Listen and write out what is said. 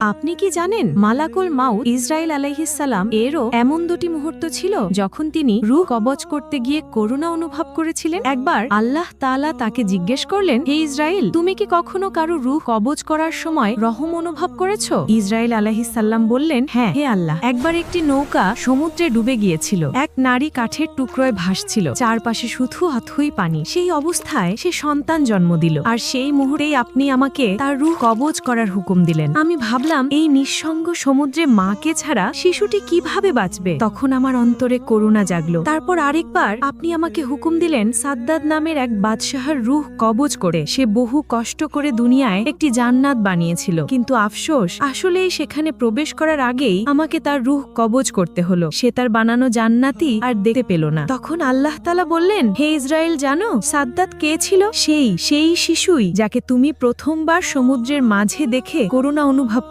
আপনি কি জানেন মালাকুল মাউ ইসরায়েল আলাইহিসাল্লাম এরও এমন দুটি মুহূর্ত ছিল যখন তিনি রুহ কবজ করতে গিয়ে করুণা অনুভব করেছিলেন? একবার আল্লাহ তাআলা তাকে জিজ্ঞেস করলেন, হে ইসরায়েল, তুমি কি কখনো কারও রুহ কবজ করার সময় রহম অনুভব করেছ? ইসরায়েল আলাইহিসাল্লাম বললেন হ্যাঁ হে আল্লাহ। একবার একটি নৌকা সমুদ্রে ডুবে গিয়েছিল। এক নারী কাঠের টুকরোয় ভাসছিল, চারপাশে শুধু অথই পানি। সেই অবস্থায় সে সন্তান জন্ম দিল। আর সেই মুহূর্তেই আপনি আমাকে তার রুহ কবজ করার হুকুম দিলেন। আমি ভাবলাম, এই নিঃসঙ্গ সমুদ্রে মাকে ছাড়া শিশুটি কীভাবে বাঁচবে? তখন আমার অন্তরে করুণা জাগলো। তারপর আরেকবার আপনি আমাকে হুকুম দিলেন সাদ্দাদ নামের এক বাদশাহর রুহ কবজ করে। সে বহু কষ্ট করে দুনিয়ায় একটি জান্নাত বানিয়েছিল। কিন্তু আফসোস, আসলেই সেখানে প্রবেশ করার আগেই আমাকে তার রুহ কবজ করতে হলো। সে তার বানানো জান্নাতি আর দেখতে পেল না। তখন আল্লাহ তালা বললেন, হে ইসরায়েল, জানো সাদ্দাত কে ছিল? সেই সেই শিশুই, যাকে তুমি প্রথমবার সমুদ্রের মাঝে দেখে করুণা অনুভব